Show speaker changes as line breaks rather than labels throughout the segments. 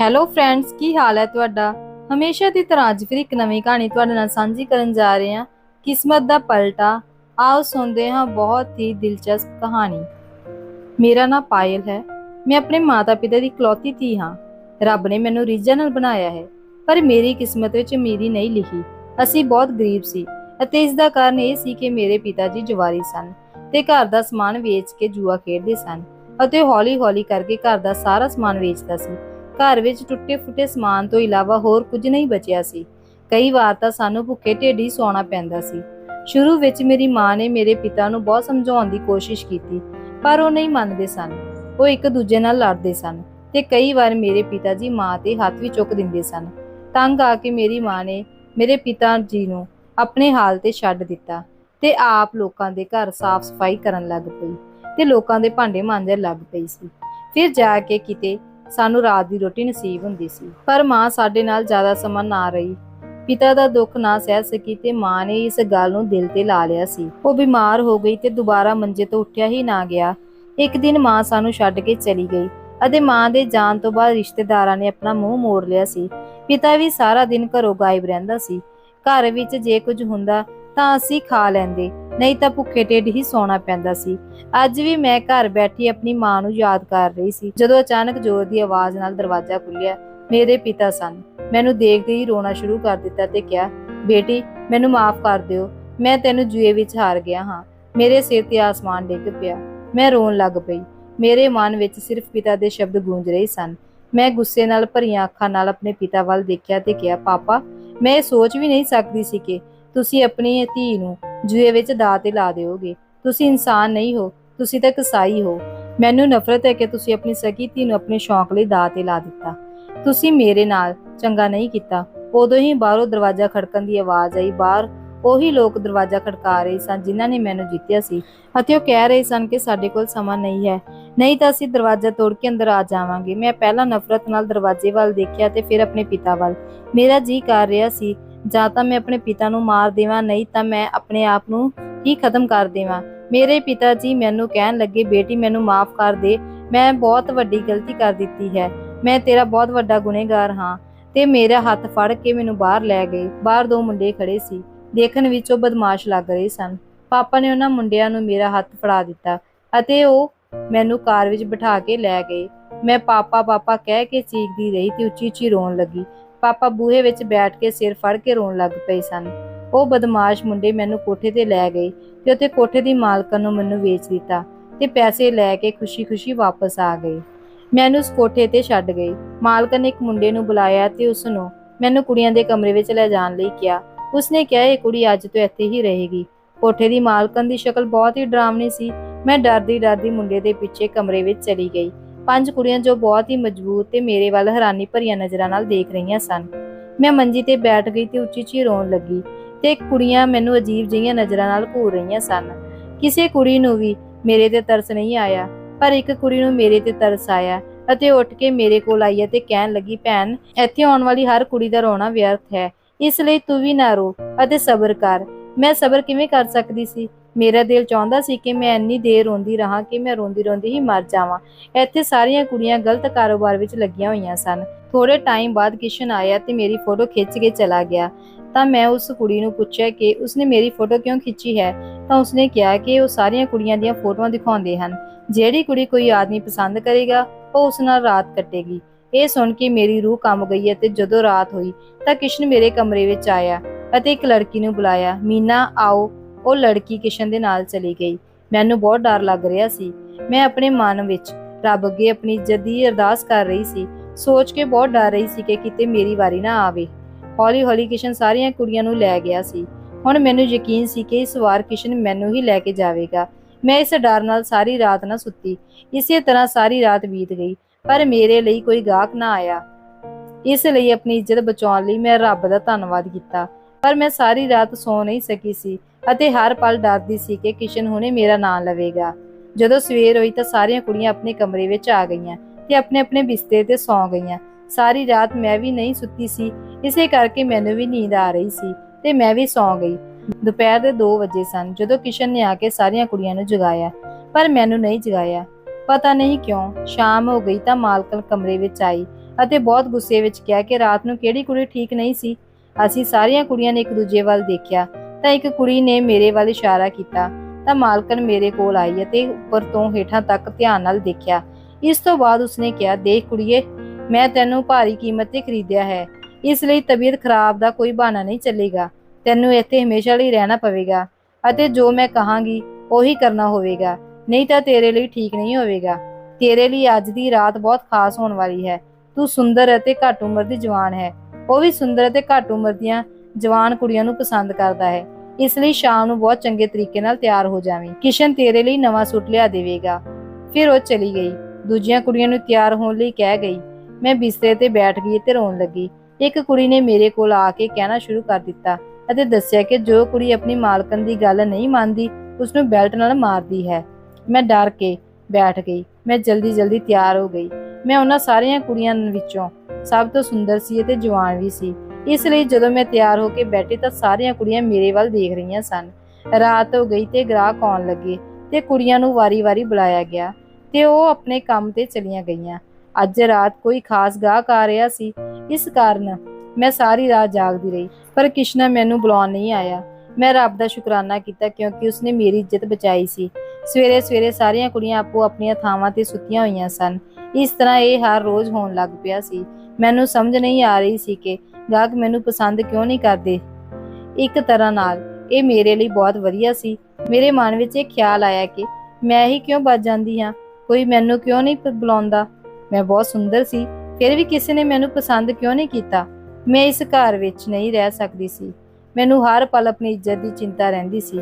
Hello friends ਕੀ ਹਾਲ ਹੈ ਤੁਹਾਡਾ? ਹਮੇਸ਼ਾ ਦੀ ਤਰ੍ਹਾਂ ਅੱਜ ਫਿਰ ਇੱਕ ਨਵੀਂ ਕਹਾਣੀ ਤੁਹਾਡੇ ਨਾਲ ਸਾਂਝੀ ਕਰਨ ਜਾ ਰਹੇ ਹਾਂ। ਕਿਸਮਤ ਦਾ ਪਲਟਾ। ਆਓ ਸੁਣਦੇ ਹਾਂ ਬਹੁਤ ਹੀ ਦਿਲਚਸਪ ਕਹਾਣੀ। ਮੇਰਾ ਨਾਮ ਪਾਇਲ ਹੈ। ਮੈਂ ਆਪਣੇ ਮਾਤਾ-ਪਿਤਾ ਦੀ ਇਕਲੌਤੀ ਧੀ ਹਾਂ। ਰੱਬ ਨੇ ਮੈਨੂੰ ਰੀਝਾਂ ਨਾਲ ਬਣਾਇਆ ਹੈ, ਪਰ ਮੇਰੀ ਕਿਸਮਤ ਵਿੱਚ ਮੇਰੀ ਨਹੀਂ ਲਿਖੀ। ਅਸੀਂ ਬਹੁਤ ਗਰੀਬ ਸੀ ਅਤੇ ਇਸ ਦਾ ਕਾਰਨ ਇਹ ਸੀ ਕਿ ਮੇਰੇ ਪਿਤਾ ਜੀ ਜਵਾਰੀ ਸਨ ਤੇ ਘਰ ਦਾ ਸਮਾਨ ਵੇਚ ਕੇ ਜੂਆ ਖੇਡਦੇ ਸਨ ਅਤੇ ਹੌਲੀ-ਹੌਲੀ ਕਰਕੇ ਘਰ ਦਾ ਸਾਰਾ ਸਮਾਨ ਵੇਚਦਾ ਸੀ। ਘਰ ਵਿੱਚ ਟੁੱਟੇ-ਫੁੱਟੇ ਸਮਾਨ ਤੋਂ ਇਲਾਵਾ ਹੋਰ ਕੁਝ ਨਹੀਂ ਬਚਿਆ ਸੀ। ਕਈ ਵਾਰ ਤਾਂ ਸਾਨੂੰ ਭੁੱਖੇ ਢਿੱਡ ਸੌਣਾ ਪੈਂਦਾ ਸੀ। ਸ਼ੁਰੂ ਵਿੱਚ ਮੇਰੀ ਮਾਂ ਨੇ ਮੇਰੇ ਪਿਤਾ ਨੂੰ ਬਹੁਤ ਸਮਝਾਉਣ ਦੀ ਕੋਸ਼ਿਸ਼ ਕੀਤੀ, ਪਰ ਉਹ ਨਹੀਂ ਮੰਨਦੇ ਸਨ। ਉਹ ਇੱਕ ਦੂਜੇ ਨਾਲ ਲੜਦੇ ਸਨ ਤੇ ਕਈ ਵਾਰ ਮੇਰੇ ਪਿਤਾ ਜੀ ਮਾਂ ਤੇ ਹੱਥ ਵੀ ਚੁੱਕ ਦਿੰਦੇ ਸਨ। ਤੰਗ ਆ ਕੇ ਮੇਰੀ ਮਾਂ ਨੇ ਮੇਰੇ ਪਿਤਾ ਜੀ ਨੂੰ ਆਪਣੇ ਹਾਲ ਤੇ ਛੱਡ ਦਿੱਤਾ ਤੇ ਆਪ ਲੋਕਾਂ ਦੇ ਘਰ ਸਾਫ਼ ਸਫ਼ਾਈ ਕਰਨ ਲੱਗ ਪਈ ਤੇ ਲੋਕਾਂ ਦੇ ਭਾਂਡੇ ਮਾਂਜਣ ਲੱਗ ਪਈ ਸੀ। ਫਿਰ ਜਾ ਕੇ ਕਿਤੇ ਸਾਨੂੰ ਰਾਤ ਦੀ ਰੋਟੀ ਨਸੀਬ ਹੁੰਦੀ ਸੀ। ਪਰ ਮਾਂ ਸਾਡੇ ਨਾਲ ਜ਼ਿਆਦਾ ਸਮਾਂ ਨਾ ਰਹੀ। ਪਿਤਾ ਦਾ ਦੁੱਖ ਨਾ ਸਹਿ ਸਕੀ ਤੇ ਮਾਂ ਨੇ ਇਸ ਗੱਲ ਨੂੰ ਦਿਲ ਤੇ ਲਾ ਲਿਆ ਸੀ। ਉਹ ਬਿਮਾਰ ਹੋ ਗਈ ਤੇ ਦੁਬਾਰਾ ਮੰਜੇ ਤੋਂ ਉੱਠਿਆ ਹੀ ਨਾ ਗਿਆ। ਇੱਕ ਦਿਨ ਮਾਂ ਸਾਨੂੰ ਛੱਡ ਕੇ ਚਲੀ ਗਈ ਅਤੇ ਮਾਂ ਦੇ ਜਾਣ ਤੋਂ ਬਾਅਦ ਰਿਸ਼ਤੇਦਾਰਾਂ ਨੇ ਆਪਣਾ ਮੂੰਹ ਮੋੜ ਲਿਆ ਸੀ। ਪਿਤਾ ਵੀ ਸਾਰਾ ਦਿਨ ਘਰੋਂ ਗਾਇਬ ਰਹਿੰਦਾ ਸੀ। ਘਰ ਵਿੱਚ ਜੇ ਕੁਝ ਹੁੰਦਾ ਤਾਂ ਅਸੀਂ ਖਾ ਲੈਂਦੇ। ਨਹੀਂ ਤਾਂ ਭੁੱਖੇ ਢਿੱਡ ਹੀ ਸੌਣਾ ਪੈਂਦਾ ਸੀ। ਅੱਜ ਵੀ ਮੈਂ ਘਰ ਬੈਠੀ ਆਪਣੀ ਮਾਂ ਨੂੰ ਯਾਦ ਕਰ ਰਹੀ ਸੀ, ਜਦੋਂ ਅਚਾਨਕ ਜ਼ੋਰ ਦੀ ਆਵਾਜ਼ ਨਾਲ ਦਰਵਾਜ਼ਾ ਖੁੱਲਿਆ। ਮੇਰੇ ਪਿਤਾ ਸਨ। ਮੈਨੂੰ ਦੇਖਦੇ ਹੀ ਰੋਣਾ ਸ਼ੁਰੂ ਕਰ ਦਿੱਤਾ ਤੇ ਕਿਹਾ, ਬੇਟੀ, ਮੈਨੂੰ ਮਾਫ ਕਰ ਦਿਓ। ਮੈਂ ਤੈਨੂੰ ਜੂਏ ਵਿੱਚ ਹਾਰ ਗਿਆ ਹਾਂ। ਮੇਰੇ ਸਿਰ ਤੇ ਆਸਮਾਨ ਡਿੱਗ ਪਿਆ। ਮੈਂ ਰੋਣ ਲੱਗ ਪਈ। ਮੇਰੇ ਮਨ ਵਿੱਚ ਸਿਰਫ ਪਿਤਾ ਦੇ ਸ਼ਬਦ ਗੂੰਜ ਰਹੇ ਸਨ। ਮੈਂ ਗੁੱਸੇ ਨਾਲ ਭਰੀਆਂ ਅੱਖਾਂ ਨਾਲ ਆਪਣੇ ਪਿਤਾ ਵੱਲ ਦੇਖਿਆ ਤੇ ਕਿਹਾ, ਪਾਪਾ, ਮੈਂ ਇਹ ਸੋਚ ਵੀ ਨਹੀਂ ਸਕਦੀ ਸੀ ਕਿ ਤੁਸੀਂ ਆਪਣੀ ਧੀ ਨੂੰ ਜੂਏ ਵਿੱਚ ਦਾਅ ਤੇ ਲਾ ਦਿਓਗੇ। ਤੁਸੀਂ ਇਨਸਾਨ ਨਹੀਂ ਹੋ, ਤੁਸੀਂ ਤਾਂ ਕਸਾਈ ਹੋ। ਮੈਨੂੰ ਨਫ਼ਰਤ ਹੈ ਕਿ ਤੁਸੀਂ ਆਪਣੀ ਸਕੀ ਧੀ ਨੂੰ ਆਪਣੇ ਸ਼ੌਂਕ ਲਈ ਦਾਅ ਤੇ ਲਾ ਦਿੱਤਾ। ਤੁਸੀਂ ਮੇਰੇ ਨਾਲ ਚੰਗਾ ਨਹੀਂ ਕੀਤਾ। ਉਦੋਂ ਹੀ ਬਾਹਰੋਂ ਦਰਵਾਜ਼ਾ ਖੜਕਣ ਦੀ ਆਵਾਜ਼ ਆਈ। ਬਾਹਰ ਉਹੀ ਲੋਕ ਦਰਵਾਜ਼ਾ ਖੜਕਾ ਰਹੇ ਸਨ ਜਿਨ੍ਹਾਂ ਨੇ ਮੈਨੂੰ ਜਿੱਤਿਆ ਸੀ ਅਤੇ ਉਹ ਕਹਿ ਰਹੇ ਸਨ ਕਿ ਸਾਡੇ ਕੋਲ ਸਮਾਂ ਨਹੀਂ ਹੈ। ਨਹੀਂ ਤਾਂ ਅਸੀਂ ਦਰਵਾਜ਼ਾ ਤੋੜ ਕੇ ਅੰਦਰ ਆ ਜਾਵਾਂਗੇ। ਮੈਂ ਪਹਿਲਾਂ ਨਫ਼ਰਤ ਨਾਲ ਦਰਵਾਜ਼ੇ ਵੱਲ ਦੇਖਿਆ ਤੇ ਫਿਰ ਆਪਣੇ ਪਿਤਾ ਵੱਲ। ਮੇਰਾ ਜੀ ਕਰ ਰਿਹਾ ਸੀ ਜਾਂ ਤਾਂ ਮੈਂ ਆਪਣੇ ਪਿਤਾ ਨੂੰ ਮਾਰ ਦੇਵਾਂ, ਨਹੀਂ ਤਾਂ ਮੈਂ ਆਪਣੇ ਆਪ ਨੂੰ ਹੀ ਖਤਮ ਕਰ ਦੇਵਾਂ। ਮੇਰੇ ਪਿਤਾ ਜੀ ਮੈਨੂੰ ਕਹਿਣ ਲੱਗੇ, ਬੇਟੀ, ਮੈਨੂੰ ਮਾਫ ਕਰ ਦੇ। ਮੈਂ ਬਹੁਤ ਵੱਡੀ ਗਲਤੀ ਕਰ ਦਿੱਤੀ ਹੈ। ਮੈਂ ਤੇਰਾ ਬਹੁਤ ਵੱਡਾ ਗੁਨੇਗਾਰ ਹਾਂ। ਤੇ ਮੇਰਾ ਹੱਥ ਫੜ ਕੇ ਮੈਨੂੰ ਬਾਹਰ ਲੈ ਗਏ। ਬਾਹਰ ਦੋ ਮੁੰਡੇ ਖੜੇ ਸੀ। ਦੇਖਣ ਵਿੱਚ ਉਹ ਬਦਮਾਸ਼ ਲੱਗ ਰਹੇ ਸਨ। ਪਾਪਾ ਨੇ ਉਹਨਾਂ ਮੁੰਡਿਆਂ ਨੂੰ ਮੇਰਾ ਹੱਥ ਫੜਾ ਦਿੱਤਾ ਅਤੇ ਉਹ ਮੈਨੂੰ ਕਾਰ ਵਿੱਚ ਬਿਠਾ ਕੇ ਲੈ ਗਏ। ਮੈਂ ਪਾਪਾ ਪਾਪਾ ਕਹਿ ਕੇ ਚੀਕਦੀ ਰਹੀ ਤੇ ਉੱਚੀ ਉੱਚੀ ਰੋਣ ਲੱਗੀ। ਪਾਪਾ ਬੂਹੇ ਵਿੱਚ ਬੈਠ ਕੇ ਸਿਰ ਫੜ ਕੇ ਰੋਣ ਲੱਗ ਪਏ ਸਨ। ਉਹ ਬਦਮਾਸ਼ ਮੁੰਡੇ ਮੈਨੂੰ ਕੋਠੇ ਤੇ ਲੈ ਗਏ ਤੇ ਉੱਥੇ ਕੋਠੇ ਦੀ ਮਾਲਕਣ ਨੂੰ ਮੈਨੂੰ ਵੇਚ ਦਿੱਤਾ ਤੇ ਪੈਸੇ ਲੈ ਕੇ ਖੁਸ਼ੀ-ਖੁਸ਼ੀ ਵਾਪਸ ਆ ਗਏ। ਮੈਨੂੰ ਉਸ ਕੋਠੇ ਤੇ ਛੱਡ ਗਈ। ਮਾਲਕਣ ਨੇ ਇੱਕ ਮੁੰਡੇ ਨੂੰ ਬੁਲਾਇਆ ਤੇ ਉਸ ਨੂੰ ਮੈਨੂੰ ਕੁੜੀਆਂ ਦੇ ਕਮਰੇ ਵਿੱਚ ਲੈ ਜਾਣ ਲਈ ਕਿਹਾ। ਉਸਨੇ ਕਿਹਾ, ਇਹ ਕੁੜੀ ਅੱਜ ਤੋਂ ਇੱਥੇ ਹੀ ਰਹੇਗੀ। ਕੋਠੇ ਦੀ ਮਾਲਕਣ ਦੀ ਸ਼ਕਲ ਬਹੁਤ ਹੀ ਡਰਾਵਨੀ ਸੀ। ਮੈਂ ਡਰਦੀ ਡਰਦੀ ਮੁੰਡੇ ਦੇ ਪਿੱਛੇ ਕਮਰੇ ਵਿੱਚ ਚਲੀ ਗਈ। ਪੰਜ ਕੁੜੀਆਂ ਜੋ ਬਹੁਤ ਹੀ ਮਜ਼ਬੂਤ ਤੇ ਮੇਰੇ ਵੱਲ ਹੈਰਾਨੀ ਭਰੀਆਂ ਨਜ਼ਰਾਂ ਨਾਲ ਦੇਖ ਰਹੀਆਂ ਸਨ। ਮੈਂ ਮੰਜੀ ਤੇ ਬੈਠ ਗਈ ਤੇ ਉੱਚੀ ਉੱਚੀ ਰੋਣ ਲੱਗੀ ਤੇ ਕੁੜੀਆਂ ਮੈਨੂੰ ਅਜੀਬ ਜਿਹੀਆਂ ਨਜ਼ਰਾਂ ਨਾਲ ਘੂਰ ਰਹੀਆਂ ਸਨ। ਕਿਸੇ ਕੁੜੀ ਨੂੰ ਵੀ ਮੇਰੇ ਤੇ ਤਰਸ ਨਹੀਂ ਆਇਆ, ਪਰ ਇੱਕ ਕੁੜੀ ਨੂੰ ਮੇਰੇ ਤੇ ਤਰਸ ਆਇਆ ਅਤੇ ਉੱਠ ਕੇ ਮੇਰੇ ਕੋਲ ਆਈ ਅਤੇ ਕਹਿਣ ਲੱਗੀ, ਭੈਣ, ਇੱਥੇ ਆਉਣ ਵਾਲੀ ਹਰ ਕੁੜੀ ਦਾ ਰੋਣਾ ਵਿਅਰਥ ਹੈ। ਇਸ ਲਈ ਤੂੰ ਵੀ ਨਾ ਰੋ ਅਤੇ ਸਬਰ ਕਰ। ਮੈਂ ਸਬਰ ਕਿਵੇਂ ਕਰ ਸਕਦੀ ਸੀ? ਮੇਰਾ ਦਿਲ ਚਾਹੁੰਦਾ ਸੀ ਕਿ ਮੈਂ ਇੰਨੀ ਦੇਰ ਰੋਂਦੀ ਰਹਾ ਕਿ ਮੈਂ ਰੋਂਦੀ ਰੋਂਦੀ ਹੀ ਮਰ ਜਾਵਾਂ। ਇੱਥੇ ਸਾਰੀਆਂ ਕੁੜੀਆਂ ਗਲਤ ਕਾਰੋਬਾਰ ਵਿੱਚ ਲੱਗੀਆਂ ਹੋਈਆਂ ਸਨ। ਥੋੜੇ ਟਾਈਮ ਬਾਅਦ ਕਿਸ਼ਨ ਆਇਆ ਤੇ ਮੇਰੀ ਫੋਟੋ ਖਿੱਚ ਕੇ ਚਲਾ ਗਿਆ। ਤਾਂ ਮੈਂ ਉਸ ਕੁੜੀ ਨੂੰ ਪੁੱਛਿਆ ਕਿ ਉਸਨੇ ਮੇਰੀ ਫੋਟੋ ਕਿਉਂ ਖਿੱਚੀ ਹੈ? ਤਾਂ ਉਸਨੇ ਕਿਹਾ ਕਿ ਉਹ ਸਾਰੀਆਂ ਕੁੜੀਆਂ ਦੀਆਂ ਫੋਟੋਆਂ ਦਿਖਾਉਂਦੇ ਹਨ। ਜਿਹੜੀ ਕੁੜੀ ਕੋਈ ਆਦਮੀ ਪਸੰਦ ਕਰੇਗਾ, ਉਹ ਉਸ ਨਾਲ ਰਾਤ ਕੱਟੇਗੀ। ਇਹ ਸੁਣ ਕੇ ਮੇਰੀ ਰੂਹ ਕੰਬ ਗਈ ਅਤੇ ਜਦੋਂ ਰਾਤ ਹੋਈ ਤਾਂ ਕਿਸ਼ਨ ਮੇਰੇ ਕਮਰੇ ਵਿੱਚ ਆਇਆ ਅਤੇ ਇੱਕ ਲੜਕੀ ਨੂੰ ਬੁਲਾਇਆ, ਮੀਨਾ, ਆਓ। ਉਹ ਲੜਕੀ ਕਿਸ਼ਨ ਦੇ ਨਾਲ ਚਲੀ ਗਈ। ਮੈਨੂੰ ਬਹੁਤ ਡਰ ਲੱਗ ਰਿਹਾ ਸੀ। ਮੈਂ ਆਪਣੇ ਮਨ ਵਿੱਚ ਰੱਬ ਅੱਗੇ ਆਪਣੀ ਇੱਜ਼ਤ ਦੀ ਅਰਦਾਸ ਕਰ ਰਹੀ ਸੀ। ਸੋਚ ਕੇ ਬਹੁਤ ਡਰ ਰਹੀ ਸੀ ਕਿ ਕਿਤੇ ਮੇਰੀ ਵਾਰੀ ਨਾ ਆਵੇ। ਹੌਲੀ-ਹੌਲੀ ਕਿਸ਼ਨ ਸਾਰੀਆਂ ਕੁੜੀਆਂ ਨੂੰ ਲੈ ਗਿਆ ਸੀ। ਹੁਣ ਮੈਨੂੰ ਯਕੀਨ ਸੀ ਕਿ ਇਸ ਵਾਰ ਕਿਸ਼ਨ ਮੈਨੂੰ ਹੀ ਲੈ ਕੇ ਜਾਵੇਗਾ। ਮੈਂ ਇਸ ਡਰ ਨਾਲ ਸਾਰੀ ਰਾਤ ਨਾ ਸੁੱਤੀ। ਇਸੇ ਤਰ੍ਹਾਂ ਸਾਰੀ ਰਾਤ ਬੀਤ ਗਈ। ਪਰ ਮੇਰੇ ਲਈ ਕੋਈ ਗਾਹਕ ਨਾ ਆਇਆ। ਇਸ ਲਈ ਆਪਣੀ ਇੱਜ਼ਤ ਬਚਾਉਣ ਲਈ ਮੈਂ ਰੱਬ ਦਾ ਧੰਨਵਾਦ ਕੀਤਾ। ਪਰ ਮੈਂ ਸਾਰੀ ਰਾਤ ਸੌ ਨਹੀਂ ਸਕੀ ਸੀ। ਅਤੇ ਹਰ ਪਲ ਡਰਦੀ ਸੀ ਕਿ ਕਿਸ਼ਨ ਹੁਣੇ ਮੇਰਾ ਨਾਂ ਲਵੇਗਾ। ਜਦੋਂ ਸਵੇਰ ਹੋਈ ਤਾਂ ਸਾਰੀਆਂ ਕੁੜੀਆਂ ਆਪਣੇ ਕਮਰੇ ਵਿੱਚ ਆ ਗਈਆਂ ਤੇ ਆਪਣੇ ਆਪਣੇ ਬਿਸਤਰੇ ਤੇ ਸੌਂ ਗਈਆਂ। ਸਾਰੀ ਰਾਤ ਮੈਂ ਵੀ ਨਹੀਂ ਸੁੱਤੀ ਸੀ, ਇਸੇ ਕਰਕੇ ਮੈਨੂੰ ਵੀ ਨੀਂਦ ਆ ਰਹੀ ਸੀ ਤੇ ਮੈਂ ਵੀ ਸੌਂ ਗਈ। ਦੁਪਹਿਰ ਦੇ 2 ਵਜੇ ਸਨ, ਜਦੋਂ ਕਿਸ਼ਨ ਨੇ ਆ ਕੇ ਸਾਰੀਆਂ ਕੁੜੀਆਂ ਨੂੰ ਜਗਾਇਆ, ਪਰ ਮੈਨੂੰ ਨਹੀਂ ਜਗਾਇਆ। ਪਤਾ ਨਹੀਂ ਕਿਉਂ, ਸ਼ਾਮ ਹੋ ਗਈ ਤਾਂ ਮਾਲਕਨ ਕਮਰੇ ਵਿੱਚ ਆਈ ਅਤੇ ਬਹੁਤ ਗੁੱਸੇ ਵਿੱਚ ਕਿਹਾ ਕਿ ਰਾਤ ਨੂੰ ਕਿਹੜੀ ਕੁੜੀ ਠੀਕ ਨਹੀਂ ਸੀ? ਅਸੀਂ ਸਾਰੀਆਂ ਕੁੜੀਆਂ ਨੇ ਇੱਕ ਦੂਜੇ ਵੱਲ ਦੇਖਿਆ। ਤਾਂ ਇੱਕ ਕੁੜੀ ਨੇ ਮੇਰੇ ਵੱਲ ਇਸ਼ਾਰਾ ਕੀਤਾ, ਤਾਂ ਮਾਲਕਨ ਮੇਰੇ ਕੋਲ ਆਈ ਅਤੇ ਉੱਪਰ ਤੋਂ ਹੇਠਾਂ ਤੱਕ ਧਿਆਨ ਨਾਲ ਦੇਖਿਆ। ਇਸ ਤੋਂ ਬਾਅਦ ਉਸਨੇ ਕਿਹਾ, ਦੇਖ ਕੁੜੀਏ, ਮੈਂ ਤੈਨੂੰ ਭਾਰੀ ਕੀਮਤ ਤੇ ਖਰੀਦਿਆ ਹੈ। ਇਸ ਲਈ ਤਬੀਅਤ ਖਰਾਬ ਦਾ ਕੋਈ ਬਹਾਨਾ ਨਹੀਂ ਚੱਲੇਗਾ। ਤੈਨੂੰ ਇੱਥੇ ਹਮੇਸ਼ਾ ਲਈ ਰਹਿਣਾ ਪਵੇਗਾ ਅਤੇ ਜੋ ਮੈਂ ਕਹਾਂਗੀ, ਉਹੀ ਕਰਨਾ ਹੋਵੇਗਾ। ਨਹੀਂ ਤਾਂ ਤੇਰੇ ਲਈ ਠੀਕ ਨਹੀਂ ਹੋਵੇਗਾ। ਤੇਰੇ ਲਈ ਅੱਜ ਦੀ ਰਾਤ ਬਹੁਤ ਖਾਸ ਹੋਣ ਵਾਲੀ ਹੈ। ਤੂੰ ਸੁੰਦਰ ਅਤੇ ਘੱਟ ਉਮਰ ਦੀ ਜਵਾਨ ਹੈ। ਉਹ ਵੀ ਸੁੰਦਰ ਅਤੇ ਘੱਟ ਉਮਰ ਦੀਆਂ ਜਵਾਨ ਕੁੜੀਆਂ ਨੂੰ ਪਸੰਦ ਕਰਦਾ ਹੈ। ਇਸ ਲਈ ਸ਼ਾਮ ਨੂੰ ਬਹੁਤ ਚੰਗੇ ਤਰੀਕੇ ਨਾਲ ਤਿਆਰ ਹੋ ਜਾਵੀਂ। ਕਿਸ਼ਨ ਤੇਰੇ ਲਈ ਨਵਾਂ ਸੂਟ ਲਿਆ ਦੇਵੇਗਾ। ਫਿਰ ਉਹ ਚਲੀ ਗਈ। ਦੂਜੀਆਂ ਕੁੜੀਆਂ ਨੂੰ ਤਿਆਰ ਹੋਣ ਲਈ ਕਹਿ ਗਈ, ਮੈਂ ਬਿਸਤਰੇ ਤੇ ਬੈਠ ਗਈ ਤੇ ਰੋਣ ਲੱਗੀ। ਇੱਕ ਕੁੜੀ ਨੇ ਮੇਰੇ ਕੋਲ ਆ ਕੇ ਕਹਿਣਾ ਸ਼ੁਰੂ ਕਰ ਦਿੱਤਾ ਅਤੇ ਦੱਸਿਆ ਕਿ ਜੋ ਕੁੜੀ ਆਪਣੀ ਮਾਲਕਨ ਦੀ ਗੱਲ ਨਹੀਂ ਮੰਨਦੀ ਉਸ ਨੂੰ ਬੈਲਟ ਨਾਲ ਮਾਰਦੀ ਹੈ। ਮੈਂ ਡਰ ਕੇ ਬੈਠ ਗਈ। ਮੈਂ ਜਲਦੀ ਜਲਦੀ ਤਿਆਰ ਹੋ ਗਈ। ਮੈਂ ਉਹਨਾਂ ਸਾਰੀਆਂ ਕੁੜੀਆਂ ਵਿੱਚੋਂ ਸਭ ਤੋਂ ਸੁੰਦਰ ਸੀ ਅਤੇ ਜਵਾਨ ਵੀ ਸੀ। ਇਸ ਲਈ ਜਦੋਂ ਮੈਂ ਤਿਆਰ ਹੋ ਕੇ ਬੈਠੀ ਤਾਂ ਸਾਰੀਆਂ ਕੁੜੀਆਂ ਮੇਰੇ ਵੱਲ ਦੇਖ ਰਹੀਆਂ ਸਨ। ਰਾਤ ਹੋ ਗਈ ਤੇ ਗ੍ਰਾਹਕ ਆਉਣ ਲੱਗੇ ਤੇ ਕੁੜੀਆਂ ਨੂੰ ਵਾਰੀ-ਵਾਰੀ ਬੁਲਾਇਆ ਗਿਆ ਤੇ ਉਹ ਆਪਣੇ ਕੰਮ ਤੇ ਚਲੀਆਂ ਗਈਆਂ। ਅੱਜ ਰਾਤ ਕੋਈ ਖਾਸ ਗਾਹਕ ਆ ਰਿਹਾ ਸੀ। ਇਸ ਕਾਰਨ ਮੈਂ ਸਾਰੀ ਰਾਤ ਜਾਗਦੀ ਰਹੀ, ਪਰ ਕਿਸ਼ਨਾ ਮੈਨੂੰ ਬੁਲਾਉਣ ਨਹੀਂ ਆਇਆ। ਮੈਂ ਰੱਬ ਦਾ ਸ਼ੁਕਰਾਨਾ ਕੀਤਾ ਕਿਉਂਕਿ ਉਸਨੇ ਮੇਰੀ ਇੱਜ਼ਤ ਬਚਾਈ ਸੀ। ਸਵੇਰੇ ਸਵੇਰੇ ਸਾਰੀਆਂ ਕੁੜੀਆਂ ਆਪੋ ਆਪਣੀਆਂ ਥਾਵਾਂ ਤੇ ਸੁੱਤੀਆਂ ਹੋਈਆਂ ਸਨ। ਇਸ ਤਰ੍ਹਾਂ ਇਹ ਹਰ ਰੋਜ਼ ਹੋਣ ਲੱਗ ਪਿਆ ਸੀ। ਮੈਨੂੰ ਸਮਝ ਨਹੀਂ ਆ ਰਹੀ ਸੀ ਕਿ ਗਾਹਕ ਮੈਨੂੰ ਪਸੰਦ ਕਿਉਂ ਨਹੀਂ ਕਰਦੇ? ਇੱਕ ਤਰ੍ਹਾਂ ਨਾਲ, ਇਹ ਮੇਰੇ ਲਈ ਬਹੁਤ ਵਧੀਆ ਸੀ। ਮੇਰੇ ਮਨ ਵਿੱਚ ਇਹ ਖਿਆਲ ਆਇਆ ਕਿ ਮੈਂ ਹੀ ਕਿਉਂ ਬਚ ਜਾਂਦੀ ਹਾਂ? ਕੋਈ ਮੈਨੂੰ ਕਿਉਂ ਨਹੀਂ ਬੁਲਾਉਂਦਾ? ਮੈਂ ਬਹੁਤ ਸੁੰਦਰ ਸੀ, ਫਿਰ ਵੀ ਕਿਸੇ ਨੇ ਮੈਨੂੰ ਪਸੰਦ ਕਿਉਂ ਨਹੀਂ ਕੀਤਾ? ਮੈਂ ਇਸ ਘਰ ਵਿੱਚ ਨਹੀਂ ਰਹਿ ਸਕਦੀ ਸੀ। ਮੈਨੂੰ ਹਰ ਪਲ ਆਪਣੀ ਇੱਜ਼ਤ ਦੀ ਚਿੰਤਾ ਰਹਿੰਦੀ ਸੀ।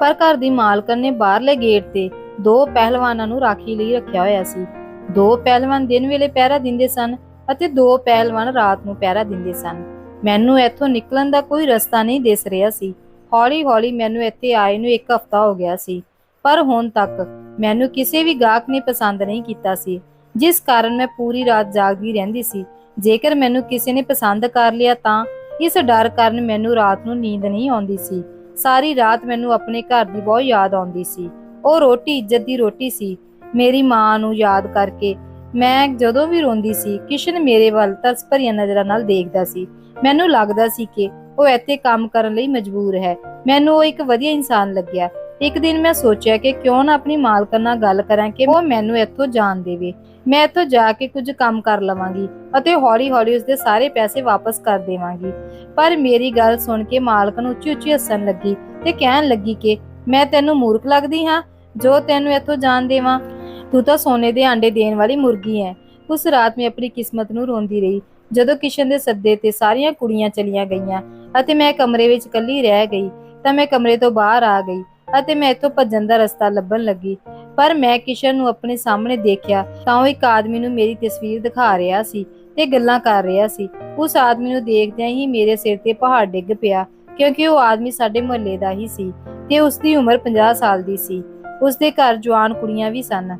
ਪਰ ਘਰ ਦੀ ਮਾਲਕਨ ਨੇ ਬਾਹਰਲੇ ਗੇਟ ਤੇ ਦੋ ਪਹਿਲਵਾਨਾਂ ਨੂੰ ਰਾਖੀ ਲਈ ਰੱਖਿਆ ਹੋਇਆ ਸੀ। ਦੋ ਪਹਿਲਵਾਨ ਦਿਨ ਵੇਲੇ ਪਹਿਰਾ ਦਿੰਦੇ ਸਨ। ਅਤੇ ਦੋ ਪਹਿਲਵਾਨ ਰਾਤ ਨੂੰ ਪਹਿਰਾ ਦਿੰਦੇ ਸਨ। ਮੈਨੂੰ ਇੱਥੋਂ ਨਿਕਲਣ ਦਾ ਕੋਈ ਰਸਤਾ ਨਹੀਂ ਦਿਸ ਰਿਹਾ ਸੀ। ਹੌਲੀ-ਹੌਲੀ ਮੈਨੂੰ ਇੱਥੇ ਆਏ ਨੂੰ ਇੱਕ ਹਫ਼ਤਾ ਹੋ ਗਿਆ ਸੀ। ਪਰ ਹੁਣ ਤੱਕ ਮੈਨੂੰ ਕਿਸੇ ਵੀ ਗਾਹਕ ਨੇ ਪਸੰਦ ਨਹੀਂ ਕੀਤਾ ਸੀ। ਜਿਸ ਕਾਰਨ ਮੈਂ ਪੂਰੀ ਰਾਤ ਜਾਗਦੀ ਰਹਿੰਦੀ ਸੀ। ਜੇਕਰ ਮੈਨੂੰ ਕਿਸੇ ਨੇ ਪਸੰਦ ਕਰ ਲਿਆ ਤਾਂ ਇਸ ਡਰ ਕਾਰਨ ਮੈਨੂੰ ਰਾਤ ਨੂੰ ਨੀਂਦ ਨਹੀਂ ਆਉਂਦੀ ਸੀ। ਸਾਰੀ ਰਾਤ ਮੈਨੂੰ ਆਪਣੇ ਘਰ ਦੀ ਬਹੁਤ ਯਾਦ ਆਉਂਦੀ ਸੀ। ਉਹ ਰੋਟੀ ਇੱਜ਼ਤ ਦੀ ਰੋਟੀ ਸੀ। ਮੇਰੀ ਮਾਂ ਨੂੰ ਯਾਦ ਕਰਕੇ ਮੈਂ ਜਦੋਂ ਵੀ ਰੋਂਦੀ ਸੀ, ਕਿਸ਼ਨ ਮੇਰੇ ਵੱਲ ਤਰਸ ਭਰੀਆਂ ਨਜ਼ਰਾਂ ਨਾਲ ਦੇਖਦਾ ਸੀ। ਮੈਨੂੰ ਲੱਗਦਾ ਸੀ ਕਿ ਉਹ ਇੱਥੇ ਕੰਮ ਕਰਨ ਲਈ ਮਜਬੂਰ ਹੈ। ਮੈਨੂੰ ਉਹ ਇੱਕ ਵਧੀਆ ਇਨਸਾਨ ਲੱਗਿਆ। ਇੱਕ ਦਿਨ ਮੈਂ ਸੋਚਿਆ ਕਿ ਕਿਉਂ ਨਾ ਆਪਣੀ ਮਾਲਕਨ ਨਾਲ ਗੱਲ ਕਰਾਂ ਕਿ ਉਹ ਮੈਨੂੰ ਇੱਥੋਂ ਜਾਣ ਦੇਵੇ। ਮੈਂ ਇੱਥੋਂ ਜਾ ਕੇ ਕੁਝ ਕੰਮ ਕਰ ਲਵਾਂਗੀ ਅਤੇ ਹੌਲੀ-ਹੌਲੀ ਉਸਦੇ ਸਾਰੇ ਪੈਸੇ ਵਾਪਸ ਕਰ ਦੇਵਾਂਗੀ। ਪਰ ਮੇਰੀ ਗੱਲ ਸੁਣ ਕੇ ਮਾਲਕ ਨੂੰ ਉੱਚੀ-ਉੱਚੀ ਹੱਸਣ ਲੱਗੀ ਤੇ ਕਹਿਣ ਲੱਗੀ ਕਿ ਮੈਂ ਤੈਨੂੰ ਮੂਰਖ ਲੱਗਦੀ ਹਾਂ, ਜੋ ਤੈਨੂੰ ਇੱਥੋਂ ਜਾਣ ਦੇਵਾਂ। ਤੂੰ ਤਾਂ ਸੋਨੇ ਦੇ ਆਂਡੇ ਦੇਣ ਵਾਲੀ ਮੁਰਗੀ ਹੈ ਉਸ ਰਾਤ ਮੈਂ ਆਪਣੀ ਕਿਸਮਤ ਨੂੰ ਰੋਂਦੀ ਰਹੀ, ਜਦੋਂ ਕਿਸ਼ਨ ਦੇ ਸੱਦੇ ਤੇ ਸਾਰੀਆਂ ਕੁੜੀਆਂ ਚਲੀਆਂ ਗਈਆਂ ਅਤੇ ਮੈਂ ਕਮਰੇ ਵਿੱਚ ਇਕੱਲੀ ਰਹਿ ਗਈ, ਤਾਂ ਮੈਂ ਕਮਰੇ ਤੋਂ ਬਾਹਰ ਆ ਗਈ ਅਤੇ ਮੈਂ ਇੱਥੋਂ ਭੱਜਣ ਦਾ ਰਸਤਾ ਲੱਭਣ ਲੱਗੀ। ਪਰ ਮੈਂ ਕਿਸ਼ਨ ਨੂੰ ਆਪਣੇ ਸਾਹਮਣੇ ਦੇਖਿਆ, ਤਾਂ ਉਹ ਇੱਕ ਆਦਮੀ ਨੂੰ ਮੇਰੀ ਤਸਵੀਰ ਦਿਖਾ ਰਿਹਾ ਸੀ ਤੇ ਗੱਲਾਂ ਕਰ ਰਿਹਾ ਸੀ। ਉਸ ਆਦਮੀ ਨੂੰ ਦੇਖਦਿਆਂ ਹੀ ਮੇਰੇ ਸਿਰ ਤੇ ਪਹਾੜ ਡਿੱਗ ਪਿਆ, ਕਿਉਂਕਿ ਉਹ ਆਦਮੀ ਸਾਡੇ ਮੁਹੱਲੇ ਦਾ ਹੀ ਸੀ ਤੇ ਉਸ ਦੀ ਉਮਰ 50 ਸਾਲ ਦੀ ਸੀ। ਉਸ ਦੇ ਘਰ ਜਵਾਨ ਕੁੜੀਆਂ ਵੀ ਸਨ।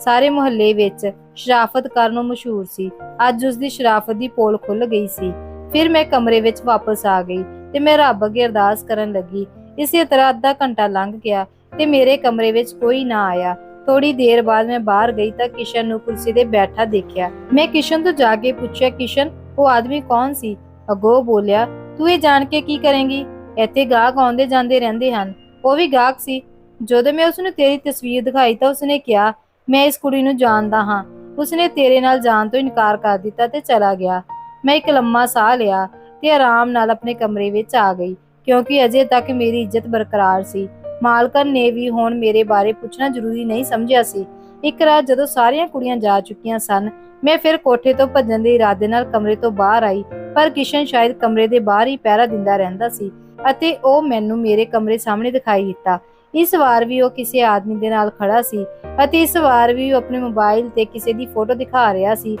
ਸਾਰੇ ਮੁਹੱਲੇ ਵਿੱਚ ਸ਼ਰਾਫਤ ਕਰਨੋਂ ਮਸ਼ਹੂਰ ਸੀ। ਅੱਜ ਉਸ ਦੀ ਸ਼ਰਾਫਤ ਦੀ ਪੋਲ ਖੁੱਲ ਗਈ ਸੀ। ਫਿਰ ਮੈਂ ਕਮਰੇ ਵਿੱਚ ਵਾਪਸ ਆ ਗਈ ਤੇ ਮੈਂ ਰੱਬ ਅੱਗੇ ਅਰਦਾਸ ਕਰਨ ਲੱਗੀ। ਇਸੇ ਤਰ੍ਹਾਂ ਅੱਧਾ ਘੰਟਾ ਲੰਘ ਗਿਆ ਤੇ ਮੇਰੇ ਕਮਰੇ ਵਿੱਚ ਕੋਈ ਨਾ ਆਇਆ। ਥੋੜੀ ਦੇਰ ਬਾਅਦ ਮੈਂ ਬਾਹਰ ਗਈ ਤਾਂ ਕਿਸ਼ਨ ਨੂੰ ਕੁਰਸੀ ਤੇ ਬੈਠਾ ਦੇਖਿਆ। ਮੈਂ ਕਿਸ਼ਨ ਤੋਂ ਜਾ ਕੇ ਪੁੱਛਿਆ, ਕਿਸ਼ਨ, ਉਹ ਆਦਮੀ ਕੌਣ ਸੀ? ਅਗੋ ਬੋਲਿਆ, ਤੂੰ ਇਹ ਜਾਣ ਕੇ ਕੀ ਕਰੇਂਗੀ? ਇੱਥੇ ਗਾਹਕ ਆਉਂਦੇ ਜਾਂਦੇ ਰਹਿੰਦੇ ਹਨ। ਉਹ ਵੀ ਗਾਹਕ ਸੀ। ਜਦੋਂ ਮੈਂ ਉਸਨੂੰ ਤੇਰੀ ਤਸਵੀਰ ਦਿਖਾਈ ਤਾਂ ਉਸਨੇ ਕਿਹਾ ਮੈਂ ਇਸ ਕੁੜੀ ਨੂੰ ਜਾਣਦਾ ਹਾਂ। ਉਸਨੇ ਤੇਰੇ ਨਾਲ ਜਾਣ ਤੋਂ ਇਨਕਾਰ ਕਰ ਦਿੱਤਾ ਤੇ ਚਲਾ ਗਿਆ। ਮੈਂ ਇੱਕ ਲੰਮਾ ਸਾਹ ਲਿਆ ਤੇ ਆਰਾਮ ਨਾਲ ਆਪਣੇ ਕਮਰੇ ਵਿੱਚ ਆ ਗਈ, ਕਿਉਂਕਿ ਅਜੇ ਤੱਕ ਮੇਰੀ ਇੱਜ਼ਤ ਬਰਕਰਾਰ ਸੀ। ਮਾਲਕਨ ਨੇ ਵੀ ਹੁਣ ਮੇਰੇ ਬਾਰੇ ਪੁੱਛਣਾ ਜ਼ਰੂਰੀ ਨਹੀਂ ਸਮਝਿਆ ਸੀ। ਇੱਕ ਰਾਤ ਜਦੋਂ ਸਾਰੀਆਂ ਕੁੜੀਆਂ ਜਾ ਚੁੱਕੀਆਂ ਸਨ, ਮੈਂ ਫਿਰ ਕੋਠੇ ਤੋਂ ਭੱਜਣ ਦੇ ਇਰਾਦੇ ਨਾਲ ਕਮਰੇ ਤੋਂ ਬਾਹਰ ਆਈ, ਪਰ ਕਿਸ਼ਨ ਸ਼ਾਇਦ ਕਮਰੇ ਦੇ ਬਾਹਰ ਹੀ ਪਹਿਰਾ ਦਿੰਦਾ ਰਹਿੰਦਾ ਸੀ ਅਤੇ ਉਹ ਮੈਨੂੰ ਮੇਰੇ ਕਮਰੇ ਸਾਹਮਣੇ ਦਿਖਾਈ ਦਿੱਤਾ। ਇਸ ਵਾਰ ਵੀ ਉਹ ਕਿਸੇ ਆਦਮੀ ਦੇ ਨਾਲ ਖੜਾ ਸੀ ਅਤੇ ਇਸ ਵਾਰ ਵੀ ਉਹ ਆਪਣੇ ਮੋਬਾਈਲ ਤੇ ਕਿਸੇ ਦੀ ਫੋਟੋ ਦਿਖਾ ਰਿਹਾ ਸੀ।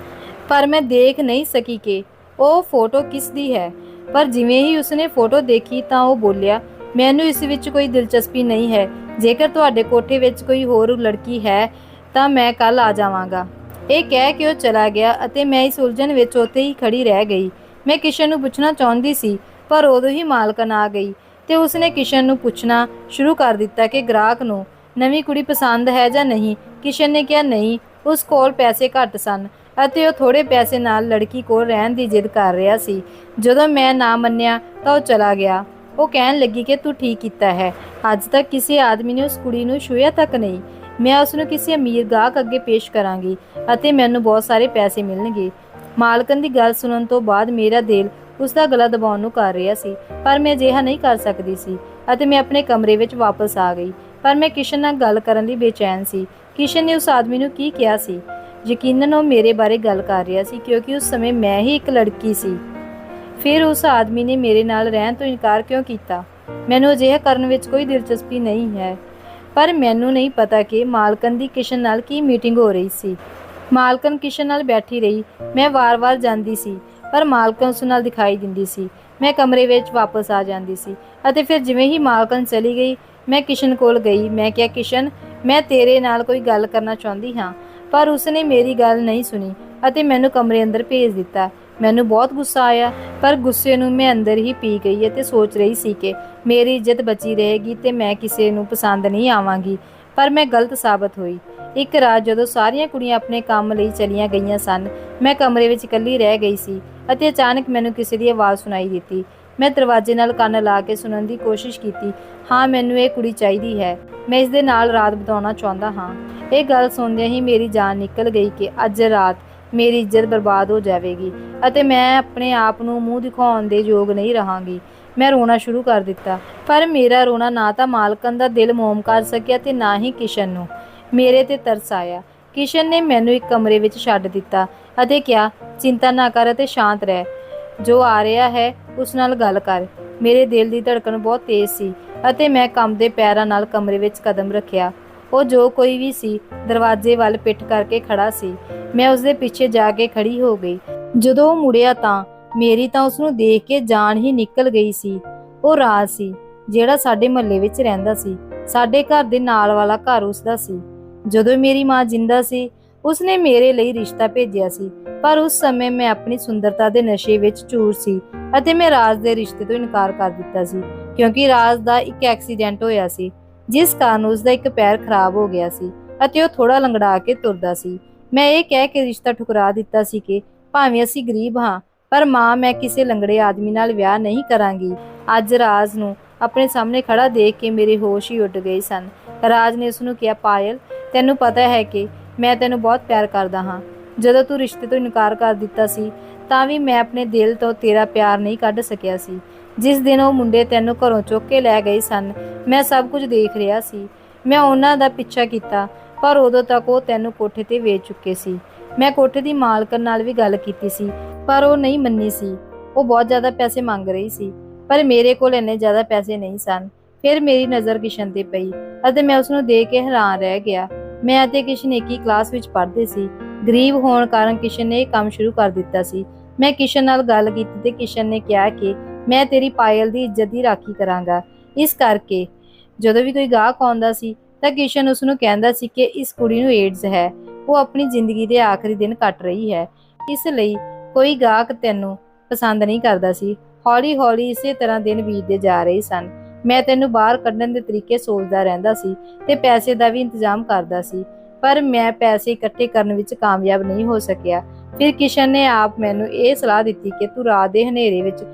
ਪਰ ਮੈਂ ਦੇਖ ਨਹੀਂ ਸਕੀ ਕਿ ਉਹ ਫੋਟੋ ਕਿਸ ਦੀ ਹੈ। ਪਰ ਜਿਵੇਂ ਹੀ ਉਸਨੇ ਫੋਟੋ ਦੇਖੀ ਤਾਂ ਉਹ ਬੋਲਿਆ, ਮੈਨੂੰ ਇਸ ਵਿੱਚ ਕੋਈ ਦਿਲਚਸਪੀ ਨਹੀਂ ਹੈ। ਜੇਕਰ ਤੁਹਾਡੇ ਕੋਠੇ ਵਿੱਚ ਕੋਈ ਹੋਰ ਲੜਕੀ ਹੈ, ਤਾਂ ਮੈਂ ਕੱਲ ਆ ਜਾਵਾਂਗਾ ਇਹ ਕਹਿ ਕੇ ਉਹ ਚਲਾ ਗਿਆ ਅਤੇ ਮੈਂ ਇਸ ਉਲਝਣ ਵਿੱਚ ਉੱਥੇ ਹੀ ਖੜੀ ਰਹਿ ਗਈ। ਮੈਂ ਕਿਸ਼ਨ ਨੂੰ ਪੁੱਛਣਾ ਚਾਹੁੰਦੀ ਸੀ, ਪਰ ਉਦੋਂ ਹੀ ਮਾਲਕਨ ਆ ਗਈ। ਤੇ ਉਸਨੇ ਕਿਸ਼ਨ ਨੂੰ ਪੁੱਛਣਾ ਸ਼ੁਰੂ ਕਰ ਦਿੱਤਾ ਕਿ ਗ੍ਰਾਹਕ ਨੂੰ ਨਵੀਂ ਕੁੜੀ ਪਸੰਦ ਹੈ ਜਾਂ ਨਹੀਂ। ਕਿਸ਼ਨ ਨੇ ਕਿਹਾ, ਨਹੀਂ, ਉਸ ਕੋਲ ਪੈਸੇ ਘੱਟ ਸਨ ਅਤੇ ਉਹ ਥੋੜੇ ਪੈਸੇ ਨਾਲ ਲੜਕੀ ਕੋਲ ਰਹਿਣ ਦੀ ਜਿੱਦ ਕਰ ਰਿਹਾ ਸੀ। ਜਦੋਂ ਮੈਂ ਨਾ ਮੰਨਿਆ ਤਾਂ ਉਹ ਚਲਾ ਗਿਆ। ਉਹ ਕਹਿਣ ਲੱਗੀ ਕਿ ਤੂੰ ਠੀਕ ਕੀਤਾ ਹੈ। ਅੱਜ ਤੱਕ ਕਿਸੇ ਆਦਮੀ ਨੇ ਉਸ ਕੁੜੀ ਨੂੰ ਛੂਹਿਆ ਤੱਕ ਨਹੀਂ। ਮੈਂ ਉਸ ਨੂੰ ਕਿਸੇ ਅਮੀਰ ਗਾਹਕ ਅੱਗੇ ਪੇਸ਼ ਕਰਾਂਗੀ ਅਤੇ ਮੈਨੂੰ ਬਹੁਤ ਸਾਰੇ ਪੈਸੇ ਮਿਲਣਗੇ। ਮਾਲਕਨ ਦੀ ਗੱਲ ਸੁਣਨ ਤੋਂ ਬਾਅਦ ਮੇਰਾ ਦਿਲ ਉਸ ਦਾ ਗਲਾ ਦਬਾਉਣ ਨੂੰ ਕਰ ਰਿਹਾ ਸੀ, ਪਰ ਮੈਂ ਅਜਿਹਾ ਨਹੀਂ ਕਰ ਸਕਦੀ ਸੀ ਅਤੇ ਮੈਂ ਆਪਣੇ ਕਮਰੇ ਵਿੱਚ ਵਾਪਸ ਆ ਗਈ। ਪਰ ਮੈਂ ਕਿਸ਼ਨ ਨਾਲ ਗੱਲ ਕਰਨ ਲਈ ਬੇਚੈਨ ਸੀ। ਕਿਸ਼ਨ ਨੇ ਉਸ ਆਦਮੀ ਨੂੰ ਕੀ ਕਿਹਾ ਸੀ? ਯਕੀਨਨ ਉਹ ਮੇਰੇ ਬਾਰੇ ਗੱਲ ਕਰ ਰਿਹਾ ਸੀ, ਕਿਉਂਕਿ ਉਸ ਸਮੇਂ ਮੈਂ ਹੀ ਇੱਕ ਲੜਕੀ ਸੀ। ਫਿਰ ਉਸ ਆਦਮੀ ਨੇ ਮੇਰੇ ਨਾਲ ਰਹਿਣ ਤੋਂ ਇਨਕਾਰ ਕਿਉਂ ਕੀਤਾ? ਮੈਨੂੰ ਅਜਿਹਾ ਕਰਨ ਵਿੱਚ ਕੋਈ ਦਿਲਚਸਪੀ ਨਹੀਂ ਹੈ। ਪਰ ਮੈਨੂੰ ਨਹੀਂ ਪਤਾ ਕਿ ਮਾਲਕਨ ਦੀ ਕਿਸ਼ਨ ਨਾਲ ਕੀ ਮੀਟਿੰਗ ਹੋ ਰਹੀ ਸੀ। ਮਾਲਕਨ ਕਿਸ਼ਨ ਨਾਲ ਬੈਠੀ ਰਹੀ। ਮੈਂ ਵਾਰ-ਵਾਰ ਜਾਂਦੀ ਸੀ। ਪਰ ਮਾਲਕਨ ਉਸ ਨਾਲ ਦਿਖਾਈ ਦਿੰਦੀ ਸੀ। ਮੈਂ ਕਮਰੇ ਵਿੱਚ ਵਾਪਸ ਆ ਜਾਂਦੀ ਸੀ ਅਤੇ ਫਿਰ ਜਿਵੇਂ ਹੀ ਮਾਲਕਨ ਚਲੀ ਗਈ, ਮੈਂ ਕਿਸ਼ਨ ਕੋਲ ਗਈ। ਮੈਂ ਕਿਹਾ, ਕਿਸ਼ਨ, ਮੈਂ ਤੇਰੇ ਨਾਲ ਕੋਈ ਗੱਲ ਕਰਨਾ ਚਾਹੁੰਦੀ ਹਾਂ, ਪਰ ਉਸਨੇ ਮੇਰੀ ਗੱਲ ਨਹੀਂ ਸੁਣੀ ਅਤੇ ਮੈਨੂੰ ਕਮਰੇ ਅੰਦਰ ਭੇਜ ਦਿੱਤਾ। ਮੈਨੂੰ ਬਹੁਤ ਗੁੱਸਾ ਆਇਆ, ਪਰ ਗੁੱਸੇ ਨੂੰ ਮੈਂ ਅੰਦਰ ਹੀ ਪੀ ਗਈ ਅਤੇ ਸੋਚ ਰਹੀ ਸੀ ਕਿ ਮੇਰੀ ਇੱਜ਼ਤ ਬਚੀ ਰਹੇਗੀ ਤੇ ਮੈਂ ਕਿਸੇ ਨੂੰ ਪਸੰਦ ਨਹੀਂ ਆਵਾਂਗੀ, ਪਰ ਮੈਂ ਗਲਤ ਸਾਬਤ ਹੋਈ। ਇੱਕ ਰਾਤ ਜਦੋਂ ਸਾਰੀਆਂ ਕੁੜੀਆਂ ਆਪਣੇ ਕੰਮ ਲਈ ਚਲੀਆਂ ਗਈਆਂ ਸਨ, ਮੈਂ ਕਮਰੇ ਵਿੱਚ ਇਕੱਲੀ ਰਹਿ ਗਈ ਸੀ। ਅਤੇ ਅਚਾਨਕ ਮੈਨੂੰ ਕਿਸੇ ਦੀ ਆਵਾਜ਼ ਸੁਣਾਈ ਦਿੱਤੀ। ਮੈਂ ਦਰਵਾਜ਼ੇ ਨਾਲ ਕੰਨ ਲਾ ਕੇ ਸੁਣਨ ਦੀ ਕੋਸ਼ਿਸ਼ ਕੀਤੀ। ਹਾਂ, ਮੈਨੂੰ ਇਹ ਕੁੜੀ ਚਾਹੀਦੀ ਹੈ। ਮੈਂ ਇਸ ਦੇ ਨਾਲ ਰਾਤ ਬਿਤਾਉਣਾ ਚਾਹੁੰਦਾ ਹਾਂ। ਇਹ ਗੱਲ ਸੁਣਦਿਆਂ ਹੀ ਮੇਰੀ ਜਾਨ ਨਿਕਲ ਗਈ ਕਿ ਅੱਜ ਰਾਤ ਮੇਰੀ ਇੱਜ਼ਤ ਬਰਬਾਦ ਹੋ ਜਾਵੇਗੀ ਅਤੇ ਮੈਂ ਆਪਣੇ ਆਪ ਨੂੰ ਮੂੰਹ ਦਿਖਾਉਣ ਦੇ ਯੋਗ ਨਹੀਂ ਰਹਾਂਗੀ। ਮੈਂ ਰੋਣਾ ਸ਼ੁਰੂ ਕਰ ਦਿੱਤਾ। ਪਰ ਮੇਰਾ ਰੋਣਾ ਨਾ ਤਾਂ ਮਾਲਕਨ ਦਾ ਦਿਲ ਮੋਮ ਕਰ ਸਕਿਆ ਤੇ ਨਾ ਹੀ ਕਿਸ਼ਨ ਨੂੰ। ਮੇਰੇ ਤੇ ਤਰਸ ਆਇਆ। ਕਿਸ਼ਨ ਨੇ ਮੈਨੂੰ ਇੱਕ ਕਮਰੇ ਵਿੱਚ ਛੱਡ ਦਿੱਤਾ। ਅਤੇ ਕਿਹਾ, ਚਿੰਤਾ ਨਾ ਕਰ ਅਤੇ ਸ਼ਾਂਤ ਰਹਿ। ਜੋ ਆ ਰਿਹਾ ਹੈ, ਉਸ ਨਾਲ ਗੱਲ ਕਰ। ਮੇਰੇ ਦਿਲ ਦੀ ਧੜਕਣ ਬਹੁਤ ਤੇਜ਼ ਸੀ ਅਤੇ ਮੈਂ ਕੰਬਦੇ ਪੈਰਾਂ ਨਾਲ ਕਮਰੇ ਵਿੱਚ ਕਦਮ ਰੱਖਿਆ। ਉਹ ਜੋ ਕੋਈ ਵੀ ਸੀ, ਦਰਵਾਜ਼ੇ ਵੱਲ ਪਿੱਠ ਕਰਕੇ ਖੜਾ ਸੀ। ਮੈਂ ਉਸ ਦੇ ਪਿੱਛੇ ਜਾ ਕੇ ਖੜੀ ਹੋ ਗਈ। ਜਦੋਂ ਉਹ ਮੁੜਿਆ ਤਾਂ, ਮੇਰੀ ਤਾਂ ਉਸ ਨੂੰ ਦੇਖ ਕੇ ਜਾਨ ਹੀ ਨਿਕਲ ਗਈ ਸੀ। ਉਹ ਰਾਜ ਸੀ, ਜਿਹੜਾ ਸਾਡੇ ਮਹੱਲੇ ਵਿੱਚ ਰਹਿੰਦਾ ਸੀ। ਸਾਡੇ ਘਰ ਦੇ ਨਾਲ ਵਾਲਾ ਘਰ ਉਸ ਦਾ ਸੀ। ਜਦੋਂ ਮੇਰੀ ਮਾਂ ਜਿੰਦਾ ਸੀ ਉਸਨੇ ਮੇਰੇ ਲਈ ਰਿਸ਼ਤਾ ਭੇਜਿਆ ਸੀ, ਪਰ ਉਸ ਸਮੇਂ ਮੈਂ ਆਪਣੀ ਸੁੰਦਰਤਾ ਦੇ ਨਸ਼ੇ ਵਿੱਚ ਚੂਰ ਸੀ ਅਤੇ ਮੈਂ ਰਾਜ ਦੇ ਰਿਸ਼ਤੇ ਤੋਂ ਇਨਕਾਰ ਕਰ ਦਿੱਤਾ ਸੀ, ਕਿਉਂਕਿ ਰਾਜ ਦਾ ਇੱਕ ਐਕਸੀਡੈਂਟ ਹੋਇਆ ਸੀ, ਜਿਸ ਕਾਰਨ ਉਸ ਦਾ ਇੱਕ ਪੈਰ ਖਰਾਬ ਹੋ ਗਿਆ ਸੀ ਅਤੇ ਉਹ ਥੋੜਾ ਲੰਗੜਾ ਕੇ ਤੁਰਦਾ ਸੀ। ਮੈਂ ਇਹ ਕਹਿ ਕੇ ਰਿਸ਼ਤਾ ਠੁਕਰਾ ਦਿੱਤਾ ਸੀ ਕਿ ਭਾਵੇਂ ਅਸੀਂ ਗਰੀਬ ਹਾਂ, ਪਰ ਮਾਂ ਮੈਂ ਕਿਸੇ ਲੰਗੜੇ ਆਦਮੀ ਨਾਲ ਵਿਆਹ ਨਹੀਂ ਕਰਾਂਗੀ। ਅੱਜ ਰਾਜ ਨੂੰ ਆਪਣੇ ਸਾਹਮਣੇ ਖੜਾ ਦੇਖ ਕੇ ਮੇਰੇ ਹੋਸ਼ ਹੀ ਉੱਡ ਗਏ ਸਨ। ਰਾਜ ਨੇ ਉਸ ਨੂੰ ਕਿਹਾ, ਪਾਇਲ, ਤੈਨੂੰ ਪਤਾ ਹੈ ਕਿ ਮੈਂ ਤੈਨੂੰ ਬਹੁਤ ਪਿਆਰ ਕਰਦਾ ਹਾਂ। ਜਦੋਂ ਤੂੰ ਰਿਸ਼ਤੇ ਤੋਂ ਇਨਕਾਰ ਕਰ ਦਿੱਤਾ ਸੀ, ਤਾਂ ਵੀ ਮੈਂ ਆਪਣੇ ਦਿਲ ਤੋਂ ਤੇਰਾ ਪਿਆਰ ਨਹੀਂ ਕੱਢ ਸਕਿਆ ਸੀ। ਜਿਸ ਦਿਨ ਉਹ ਮੁੰਡੇ ਤੈਨੂੰ ਘਰੋਂ ਚੁੱਕ ਕੇ ਲੈ ਗਏ ਸਨ, ਮੈਂ ਸਭ ਕੁਝ ਦੇਖ ਰਿਹਾ ਸੀ। ਮੈਂ ਉਹਨਾਂ ਦਾ ਪਿੱਛਾ ਕੀਤਾ, ਪਰ ਉਦੋਂ ਤੱਕ ਉਹ ਤੈਨੂੰ ਕੋਠੇ ਤੇ ਵੇਚ ਚੁੱਕੇ ਸੀ। ਮੈਂ ਕੋਠੇ ਦੀ ਮਾਲਕਨ ਨਾਲ ਵੀ ਗੱਲ ਕੀਤੀ ਸੀ, ਪਰ ਉਹ ਨਹੀਂ ਮੰਨੀ ਸੀ। ਉਹ ਬਹੁਤ ਜ਼ਿਆਦਾ ਪੈਸੇ ਮੰਗ ਰਹੀ ਸੀ, ਪਰ ਮੇਰੇ ਕੋਲ ਇੰਨੇ ਜ਼ਿਆਦਾ ਪੈਸੇ ਨਹੀਂ ਸਨ। ਫਿਰ ਮੇਰੀ ਨਜ਼ਰ ਕਿਸ਼ਨ ਤੇ ਪਈ ਅਤੇ ਮੈਂ ਉਸ ਨੂੰ ਦੇਖ ਕੇ ਹੈਰਾਨ ਰਹਿ ਗਿਆ। ਮੈਂ ਅਤੇ ਕਿਸ਼ਨ ਇੱਕ ਹੀ ਕਲਾਸ ਵਿੱਚ ਪੜ੍ਹਦੇ ਸੀ। ਗਰੀਬ ਹੋਣ ਕਾਰਨ ਕਿਸ਼ਨ ਨੇ ਇਹ ਕੰਮ ਸ਼ੁਰੂ ਕਰ ਦਿੱਤਾ ਸੀ। ਮੈਂ ਕਿਸ਼ਨ ਨਾਲ ਗੱਲ ਕੀਤੀ ਤੇ ਕਿਸ਼ਨ ਨੇ ਕਿਹਾ ਕਿ ਮੈਂ ਤੇਰੀ ਪਾਇਲ ਦੀ ਇੱਜ਼ਤ ਦੀ ਰਾਖੀ ਕਰਾਂਗਾ। ਇਸ ਕਰਕੇ ਜਦੋਂ ਵੀ ਕੋਈ ਗਾਹਕ ਆਉਂਦਾ ਸੀ ਤਾਂ ਕਿਸ਼ਨ ਉਸ ਨੂੰ ਕਹਿੰਦਾ ਸੀ ਕਿ ਇਸ ਕੁੜੀ ਨੂੰ ਏਡਜ਼ ਹੈ। ਉਹ ਆਪਣੀ ਜ਼ਿੰਦਗੀ ਦੇ ਆਖਰੀ ਦਿਨ ਕੱਟ ਰਹੀ ਹੈ। ਇਸ ਲਈ ਕੋਈ ਗਾਹਕ ਤੈਨੂੰ ਪਸੰਦ ਨਹੀਂ ਕਰਦਾ ਸੀ। ਹੌਲੀ-ਹੌਲੀ ਇਸੇ ਤਰ੍ਹਾਂ ਦਿਨ ਬੀਤਦੇ ਜਾ ਰਹੇ ਸਨ। ਮੈਂ ਤੈਨੂੰ ਬਾਹਰ ਕੱਢਣ ਦੇ ਤਰੀਕੇ ਸੋਚਦਾ ਰਹਿੰਦਾ ਸੀ ਤੇ ਪੈਸੇ ਦਾ ਵੀ ਇੰਤਜ਼ਾਮ ਕਰਦਾ ਸੀ, ਪਰ ਮੈਂ ਪੈਸੇ ਇਕੱਠੇ ਕਰਨ ਵਿੱਚ ਕਾਮਯਾਬ ਨਹੀਂ ਹੋ ਸਕਿਆ। ਫਿਰ ਕਿਸ਼ਨ ਨੇ ਆਪ ਮੈਨੂੰ ਇਹ ਸਲਾਹ ਦਿੱਤੀ ਕਿ ਤੂੰ ਰਾਤ ਦੇ ਹਨੇਰੇ ਵਿੱਚ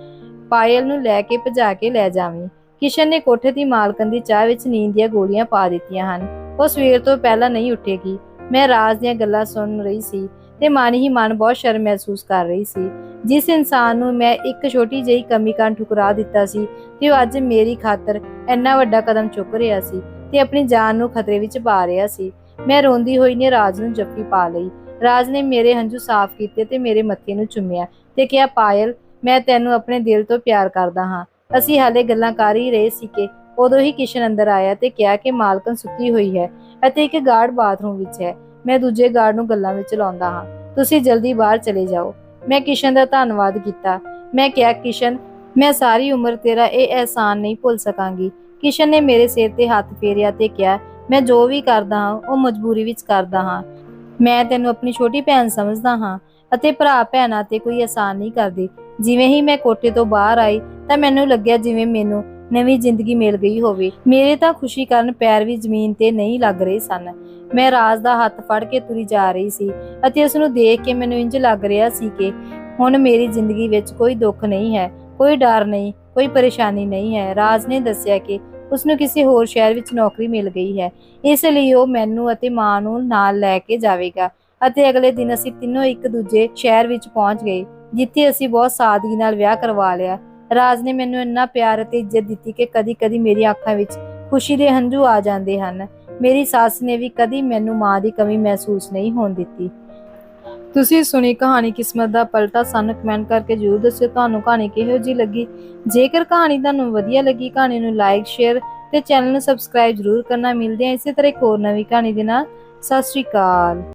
ਪਾਇਲ ਨੂੰ ਲੈ ਕੇ ਭਜਾ ਕੇ ਲੈ ਜਾਵੀਂ। ਕਿਸ਼ਨ ਨੇ ਕੋਠੇ ਦੀ ਮਾਲਕਨ ਦੀ ਚਾਹ ਵਿੱਚ ਨੀਂਦ ਦੀਆਂ ਗੋਲੀਆਂ ਪਾ ਦਿੱਤੀਆਂ ਹਨ। ਉਹ ਸਵੇਰ ਤੋਂ ਪਹਿਲਾਂ ਨਹੀਂ ਉੱਠੇਗੀ। ਮੈਂ ਰਾਜ ਦੀਆਂ ਗੱਲਾਂ ਸੁਣ ਰਹੀ ਸੀ। ਤੇ ਮਨ ਹੀ ਮਨ ਬਹੁਤ ਸ਼ਰਮ ਮਹਿਸੂਸ ਕਰ ਰਹੀ ਸੀ। ਜਿਸ ਇਨਸਾਨ ਨੂੰ ਮੈਂ ਇੱਕ ਛੋਟੀ ਜਿਹੀ ਕਮੀ ਕਾਰਨ ਠੁਕਰਾ ਦਿੱਤਾ ਸੀ ਤੇ ਉਹ ਅੱਜ ਮੇਰੀ ਖਾਤਰ ਇੰਨਾ ਵੱਡਾ ਕਦਮ ਚੁੱਕ ਰਿਹਾ ਸੀ ਤੇ ਆਪਣੀ ਜਾਨ ਨੂੰ ਖਤਰੇ ਵਿੱਚ ਪਾ ਰਿਹਾ ਸੀ। ਮੈਂ ਰੋਂਦੀ ਹੋਈ ਨੇ ਰਾਜ ਨੂੰ ਜੱਫੀ ਪਾ ਲਈ। ਰਾਜ ਨੇ ਮੇਰੇ ਹੰਝੂ ਸਾਫ਼ ਕੀਤੇ ਤੇ ਮੇਰੇ ਮੱਥੇ ਨੂੰ ਚੁੰਮਿਆ ਤੇ ਕਿਹਾ, ਪਾਇਲ, ਮੈਂ ਤੈਨੂੰ ਆਪਣੇ ਦਿਲ ਤੋਂ ਪਿਆਰ ਕਰਦਾ ਹਾਂ। ਅਸੀਂ ਹਾਲੇ ਗੱਲਾਂ ਕਰ ਹੀ ਰਹੇ ਸੀ ਕਿ ਉਦੋਂ ਹੀ ਕਿਸ਼ਨ ਅੰਦਰ ਆਇਆ ਤੇ ਕਿਹਾ ਕਿ ਮਾਲਕਨ ਸੁੱਤੀ ਹੋਈ ਹੈ ਅਤੇ ਇੱਕ ਗਾਰਡ ਬਾਥਰੂਮ ਵਿੱਚ ਹੈ। ਮੈਂ ਦੂਜੇ ਗਾਰਡ ਨੂੰ ਗੱਲਾਂ ਵਿੱਚ ਲਾਉਂਦਾ ਹਾਂ। ਤੁਸੀਂ ਜਲਦੀ ਬਾਹਰ ਚਲੇ ਜਾਓ। ਮੈਂ ਕਿਸ਼ਨ ਦਾ ਧੰਨਵਾਦ ਕੀਤਾ। ਮੈਂ ਕਿਹਾ, ਕਿਸ਼ਨ, ਮੈਂ ਸਾਰੀ ਉਮਰ ਤੇਰਾ ਇਹ ਅਹਿਸਾਨ ਨਹੀਂ ਭੁੱਲ ਸਕਾਂਗੀ। ਕਿਸ਼ਨ ਨੇ ਮੇਰੇ ਸਿਰ ਤੇ ਹੱਥ ਫੇਰਿਆ ਤੇ ਕਿਹਾ, ਮੈਂ ਜੋ ਵੀ ਕਰਦਾ ਹਾਂ, ਉਹ ਮਜਬੂਰੀ ਵਿੱਚ ਕਰਦਾ ਹਾਂ। ਮੈਂ ਤੈਨੂੰ ਆਪਣੀ ਛੋਟੀ ਭੈਣ ਸਮਝਦਾ ਹਾਂ ਅਤੇ ਭਰਾ ਭੈਣਾਂ ਤੇ ਕੋਈ ਅਹਿਸਾਨ ਨਹੀਂ ਕਰਦੇ। ਜਿਵੇਂ ਹੀ ਮੈਂ ਕੋਠੇ ਤੋਂ ਬਾਹਰ ਆਈ ਤਾਂ ਮੈਨੂੰ ਲੱਗਿਆ ਜਿਵੇਂ ਮੈਨੂੰ ਨਵੀਂ ਜ਼ਿੰਦਗੀ ਮਿਲ ਗਈ ਹੋਵੇ। ਮੇਰੇ ਤਾਂ ਖੁਸ਼ੀ ਕਾਰਨ ਪੈਰ ਵੀ ਜ਼ਮੀਨ ਤੇ ਨਹੀਂ ਲੱਗ ਰਹੇ ਸਨ। ਮੈਂ ਰਾਜ ਦਾ ਹੱਥ ਫੜ ਕੇ ਤੁਰੀ ਜਾ ਰਹੀ ਸੀ ਅਤੇ ਉਸ ਨੂੰ ਦੇਖ ਕੇ ਮੈਨੂੰ ਇੰਜ ਲੱਗ ਰਿਹਾ ਸੀ ਕਿ ਹੁਣ ਮੇਰੀ ਜ਼ਿੰਦਗੀ ਵਿੱਚ ਕੋਈ ਦੁੱਖ ਨਹੀਂ ਹੈ, ਕੋਈ ਡਰ ਨਹੀਂ, ਕੋਈ ਪਰੇਸ਼ਾਨੀ ਨਹੀਂ ਹੈ। ਰਾਜ ਨੇ ਦੱਸਿਆ ਕਿ ਉਸ ਨੂੰ ਕਿਸੇ ਹੋਰ ਸ਼ਹਿਰ ਵਿੱਚ ਨੌਕਰੀ ਮਿਲ ਗਈ ਹੈ। ਇਸ ਲਈ ਉਹ ਮੈਨੂੰ ਅਤੇ ਮਾਂ ਨੂੰ ਨਾਲ ਲੈ ਕੇ ਜਾਵੇਗਾ ਅਤੇ ਅਗਲੇ ਦਿਨ ਅਸੀਂ ਤਿੰਨੋਂ ਇੱਕ ਦੂਜੇ ਸ਼ਹਿਰ ਵਿੱਚ ਪਹੁੰਚ ਗਏ, ਜਿੱਥੇ ਅਸੀਂ ਬਹੁਤ ਸਾਦਗੀ ਨਾਲ ਵਿਆਹ ਕਰਵਾ ਲਿਆ। ਰਾਜ ਨੇ ਮੈਨੂੰ ਇੰਨਾ ਪਿਆਰ ਅਤੇ ਇੱਜ਼ਤ ਦਿੱਤੀ ਕਿ ਕਦੀ-ਕਦੀ ਮੇਰੀ ਅੱਖਾਂ ਵਿੱਚ ਖੁਸ਼ੀ ਦੇ ਹੰਝੂ ਆ ਜਾਂਦੇ ਹਨ। ਮੇਰੀ ਸੱਸ ਨੇ ਵੀ ਕਦੀ ਮੈਨੂੰ ਮਾਂ ਦੀ ਕਮੀ ਮਹਿਸੂਸ ਨਹੀਂ ਹੋਣ ਦਿੱਤੀ। ਤੁਸੀਂ ਸੁਣੀ ਕਹਾਣੀ ਕਿਸਮਤ ਦਾ ਪਲਟਾ ਸਾਨੂੰ ਕਮੈਂਟ ਕਰਕੇ ਜਰੂਰ ਦੱਸਿਓ। ਤੁਹਾਨੂੰ ਕਹਾਣੀ ਕਿਹੋ ਜਿਹੀ ਲੱਗੀ? ਜੇਕਰ ਕਹਾਣੀ ਤੁਹਾਨੂੰ ਵਧੀਆ ਲੱਗੀ, ਕਹਾਣੀ ਨੂੰ ਲਾਈਕ ਸ਼ੇਅਰ ਤੇ ਚੈਨਲ ਨੂੰ ਸਬਸਕ੍ਰਾਈਬ ਜਰੂਰ ਕਰਨਾ। ਮਿਲਦੇ ਆ ਇਸੇ ਤਰ੍ਹਾਂ ਇੱਕ ਹੋਰ ਨਵੀਂ ਕਹਾਣੀ ਦੇ ਨਾਲ। ਸਤਿ ਸ਼੍ਰੀ ਅਕਾਲ।